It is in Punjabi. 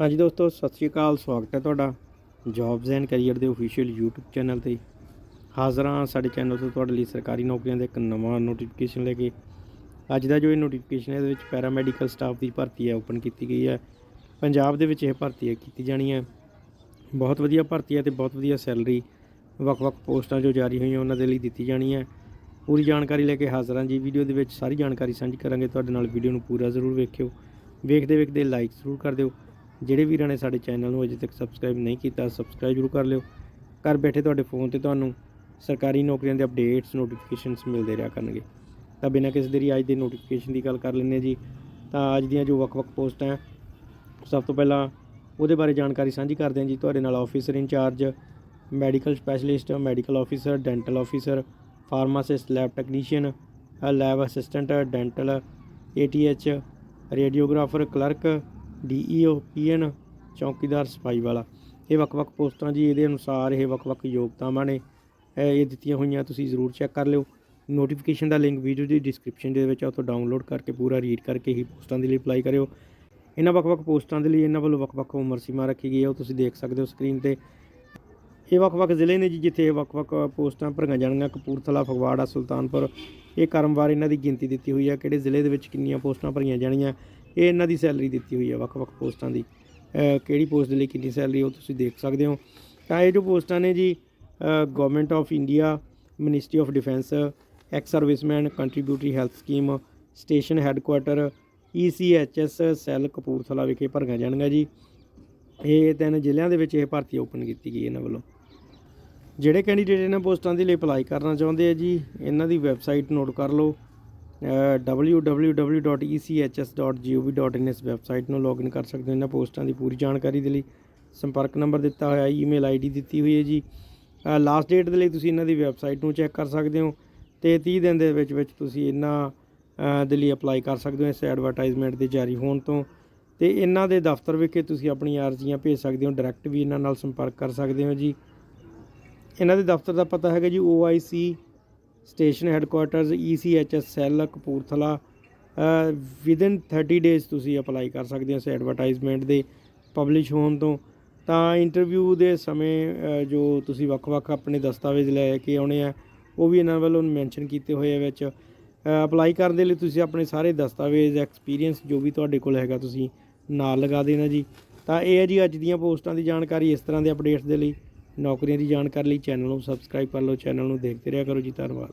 ਹਾਂਜੀ ਦੋਸਤੋ, ਸਤਿ ਸ਼੍ਰੀ ਅਕਾਲ, ਸਵਾਗਤ ਹੈ ਤੁਹਾਡਾ ਜੌਬਸ ਐਂਡ ਕੈਰੀਅਰ ਦੇ ਅਫੀਸ਼ੀਅਲ YouTube ਚੈਨਲ ਤੇ। ਹਾਜ਼ਰ ਹਾਂ ਸਾਡੇ ਚੈਨਲ ਤੋਂ ਤੁਹਾਡੇ ਲਈ ਸਰਕਾਰੀ ਨੌਕਰੀਆਂ ਦਾ ਇੱਕ ਨਵਾਂ ਨੋਟੀਫਿਕੇਸ਼ਨ ਲੈ ਕੇ। ਅੱਜ ਦਾ ਜੋ ਇਹ ਨੋਟੀਫਿਕੇਸ਼ਨ ਹੈ, ਇਹਦੇ ਵਿੱਚ ਪੈਰਾਮੈਡੀਕਲ ਸਟਾਫ ਦੀ ਭਰਤੀ ਹੈ ਓਪਨ ਕੀਤੀ ਗਈ ਹੈ। ਪੰਜਾਬ ਦੇ ਵਿੱਚ ਇਹ ਭਰਤੀ ਹੈ, ਕੀਤੀ ਜਾਣੀ ਹੈ। ਬਹੁਤ ਵਧੀਆ ਭਰਤੀ ਹੈ ਤੇ ਬਹੁਤ ਵਧੀਆ ਸੈਲਰੀ ਵੱਖ-ਵੱਖ ਪੋਸਟਾਂ ਜੋ ਜਾਰੀ ਹੋਈਆਂ ਉਹਨਾਂ ਦੇ ਲਈ ਦਿੱਤੀ ਜਾਣੀ ਹੈ। ਪੂਰੀ ਜਾਣਕਾਰੀ ਲੈ ਕੇ ਹਾਜ਼ਰ ਹਾਂ ਜੀ। ਵੀਡੀਓ ਦੇ ਵਿੱਚ ਸਾਰੀ ਜਾਣਕਾਰੀ ਸਾਂਝੀ ਕਰਾਂਗੇ। ਤੁਹਾਡੇ ਨਾਲ ਵੀਡੀਓ ਨੂੰ ਪੂਰਾ ਜ਼ਰੂਰ ਵੇਖਿਓ। ਵੇਖਦੇ ਵੇਖਦੇ ਲਾਈਕ ਜ਼ਰੂਰ ਕਰ ਦਿਓ। ਜਿਹੜੇ ਵੀਰਾਂ ਨੇ ਸਾਡੇ ਚੈਨਲ ਨੂੰ ਅਜੇ ਤੱਕ ਸਬਸਕ੍ਰਾਈਬ ਨਹੀਂ ਕੀਤਾ ਸਬਸਕ੍ਰਾਈਬ ਜ਼ਰੂਰ ਕਰ ਲਿਓ। ਘਰ ਬੈਠੇ ਤੁਹਾਡੇ ਫੋਨ ਤੇ ਤੁਹਾਨੂੰ ਸਰਕਾਰੀ ਨੌਕਰੀਆਂ ਦੇ ਅਪਡੇਟਸ ਨੋਟੀਫਿਕੇਸ਼ਨਸ ਮਿਲਦੇ ਰਿਹਾ ਕਰਨਗੇ। ਤਾਂ ਬਿਨਾਂ ਕਿਸੇ ਦੇਰੀ ਅੱਜ ਦੇ ਨੋਟੀਫਿਕੇਸ਼ਨ ਦੀ ਗੱਲ ਕਰ ਲੈਂਦੇ ਹਾਂ ਜੀ। ਤਾਂ ਅੱਜ ਦੀਆਂ ਜੋ ਵੱਖ-ਵੱਖ ਪੋਸਟਾਂ ਸਭ ਤੋਂ ਪਹਿਲਾਂ ਉਹਦੇ ਬਾਰੇ ਜਾਣਕਾਰੀ ਸਾਂਝੀ ਕਰਦੇ ਹਾਂ ਜੀ। ਤੁਹਾਡੇ ਨਾਲ officer incharge medical specialist medical officer dental officer pharmacist lab technician lab assistant dental ATH radiographer clerk DEO PN ਚੌਕੀਦਾਰ ਸਫ਼ਾਈ ਵਾਲਾ। ਇਹ ਵੱਖ-ਵੱਖ ਪੋਸਟਾਂ ਜੀ, ਇਹਦੇ ਅਨੁਸਾਰ ਇਹ ਵੱਖ-ਵੱਖ ਯੋਗਤਾਵਾਂ ਨੇ। ਇਹ ਦਿੱਤੀਆਂ ਹੋਈਆਂ, ਤੁਸੀਂ ਜ਼ਰੂਰ ਚੈੱਕ ਕਰ ਲਿਓ। ਨੋਟੀਫਿਕੇਸ਼ਨ ਦਾ ਲਿੰਕ ਵੀਡੀਓ ਦੀ ਡਿਸਕ੍ਰਿਪਸ਼ਨ ਦੇ ਵਿੱਚ ਆ, ਉੱਥੋਂ ਡਾਊਨਲੋਡ ਕਰਕੇ, ਪੂਰਾ ਰੀਡ ਕਰਕੇ ਹੀ ਪੋਸਟਾਂ ਦੇ ਲਈ ਅਪਲਾਈ ਕਰਿਓ। ਇਹਨਾਂ ਵੱਖ-ਵੱਖ ਪੋਸਟਾਂ ਦੇ ਲਈ ਇਹਨਾਂ ਵੱਲੋਂ ਵੱਖ-ਵੱਖ ਉਮਰ ਸੀਮਾ ਰੱਖੀ ਗਈ ਹੈ, ਉਹ ਤੁਸੀਂ ਦੇਖ ਸਕਦੇ ਹੋ ਸਕਰੀਨ ਤੇ। ਇਹ ਵੱਖ-ਵੱਖ ਜ਼ਿਲ੍ਹੇ ਨੇ ਜੀ, ਜਿੱਥੇ ਇਹ ਵੱਖ-ਵੱਖ ਪੋਸਟਾਂ ਭਰੀਆਂ ਜਾਣਗੀਆਂ। ਕਪੂਰਥਲਾ, ਫਗਵਾੜਾ, ਸੁਲਤਾਨਪੁਰ। ਇਹ ਕਰਮਵਾਰ ਇਹਨਾਂ ਦੀ ਗਿਣਤੀ ਦਿੱਤੀ ਹੋਈ ਹੈ, ਕਿਹੜੇ ਜ਼ਿਲ੍ਹੇ ਦੇ ਵਿੱਚ ਕਿੰਨੀਆਂ ਪੋਸਟਾਂ ਭਰੀਆਂ ਜਾਣੀਆਂ। ਇਹ ਇਹਨਾਂ ਦੀ ਸੈਲਰੀ ਦਿੱਤੀ ਹੋਈ ਹੈ ਵੱਖ-ਵੱਖ ਪੋਸਟਾਂ ਦੀ। ਕਿਹੜੀ ਪੋਸਟ ਦੇ ਲਈ ਕਿੰਨੀ ਸੈਲਰੀ ਉਹ ਤੁਸੀਂ ਦੇਖ ਸਕਦੇ ਹੋ। ਤਾਂ ਇਹ ਜੋ ਪੋਸਟਾਂ ਨੇ ਜੀ government of India ministry of defence ex serviceman contributory health scheme station headquarter ECHS cell Kapurthala ਵਿਖੇ ਭਰੀਆਂ ਜਾਣਗੀਆਂ ਜੀ। ਇਹ ਤਿੰਨ ਜ਼ਿਲ੍ਹਿਆਂ ਦੇ ਵਿੱਚ ਇਹ ਭਰਤੀ ਓਪਨ ਕੀਤੀ ਗਈ ਇਹਨਾਂ ਵੱਲੋਂ। ਜਿਹੜੇ ਕੈਂਡੀਡੇਟ ਇਹਨਾਂ ਪੋਸਟਾਂ ਦੇ ਲਈ ਅਪਲਾਈ ਕਰਨਾ ਚਾਹੁੰਦੇ ਆ ਜੀ, ਇਹਨਾਂ ਦੀ ਵੈਬਸਾਈਟ ਨੋਟ ਕਰ ਲਓ। www.echs.gov.in ਇਸ ਵੈਬਸਾਈਟ ਨੂੰ ਲੌਗਇਨ ਕਰ ਸਕਦੇ ਹੋ। ਇਹਨਾਂ ਪੋਸਟਾਂ ਦੀ ਪੂਰੀ ਜਾਣਕਾਰੀ ਦੇ ਲਈ ਸੰਪਰਕ ਨੰਬਰ ਦਿੱਤਾ ਹੋਇਆ ਈਮੇਲ ਆਈਡੀ ਦਿੱਤੀ ਹੋਈ ਹੈ ਜੀ। ਲਾਸਟ ਡੇਟ ਦੇ ਲਈ ਤੁਸੀਂ ਇਹਨਾਂ ਦੀ ਵੈਬਸਾਈਟ ਨੂੰ ਚੈੱਕ ਕਰ ਸਕਦੇ ਹੋ ਤੇ 30 ਦਿਨ ਦੇ ਵਿੱਚ ਵਿੱਚ ਤੁਸੀਂ ਇਹਨਾਂ ਦੇ ਲਈ ਅਪਲਾਈ ਕਰ ਸਕਦੇ ਹੋ ਇਸ ਐਡਵਰਟਾਈਜ਼ਮੈਂਟ ਦੇ ਜਾਰੀ ਹੋਣ ਤੋਂ। ਤੇ ਇਹਨਾਂ ਦੇ ਦਫ਼ਤਰ ਵਿਖੇ ਤੁਸੀਂ ਆਪਣੀਆਂ ਅਰਜ਼ੀਆਂ ਭੇਜ ਸਕਦੇ ਹੋ ਡਾਇਰੈਕਟ ਵੀ ਇਹਨਾਂ ਨਾਲ ਸੰਪਰਕ ਕਰ ਸਕਦੇ ਹੋ ਜੀ। ਇਹਨਾਂ ਦੇ ਦਫ਼ਤਰ ਦਾ ਪਤਾ ਹੈਗਾ ਜੀ OIC station headquarters ECHS cell, Kapurthala within 30 days ਤੁਸੀਂ ਅਪਲਾਈ ਕਰ ਸਕਦੇ ਹੋ ਇਸ ਐਡਵਰਟਾਈਜ਼ਮੈਂਟ ਦੇ ਪਬਲਿਸ਼ ਹੋਣ ਤੋਂ। ਤਾਂ ਇੰਟਰਵਿਊ ਦੇ ਸਮੇਂ ਜੋ ਤੁਸੀਂ ਵੱਖ-ਵੱਖ ਆਪਣੇ ਦਸਤਾਵੇਜ਼ ਲੈ ਕੇ ਆਉਣੇ ਆ, ਉਹ ਵੀ ਇਹਨਾਂ ਵੱਲੋਂ ਮੈਂਸ਼ਨ ਕੀਤੇ ਹੋਏ ਆ ਵਿੱਚ। ਅਪਲਾਈ ਕਰਨ ਦੇ ਲਈ ਤੁਸੀਂ ਆਪਣੇ ਸਾਰੇ ਦਸਤਾਵੇਜ਼ ਐਕਸਪੀਰੀਅੰਸ ਜੋ ਵੀ ਤੁਹਾਡੇ ਕੋਲ ਹੈਗਾ ਤੁਸੀਂ ਨਾਲ ਲਗਾ ਦੇਣਾ ਜੀ। ਤਾਂ ਇਹ ਹੈ ਜੀ ਅੱਜ ਦੀਆਂ ਪੋਸਟਾਂ ਦੀ ਜਾਣਕਾਰੀ ਇਸ ਤਰ੍ਹਾਂ ਦੇ ਅਪਡੇਟਸ ਦੇ ਲਈ। ਨੌਕਰੀਆਂ ਦੀ ਜਾਣਕਾਰੀ ਲਈ ਚੈਨਲ ਨੂੰ ਸਬਸਕ੍ਰਾਈਬ ਕਰ ਲਓ, ਚੈਨਲ ਨੂੰ ਦੇਖਦੇ ਰਿਹਾ ਕਰੋ ਜੀ, ਧੰਨਵਾਦ।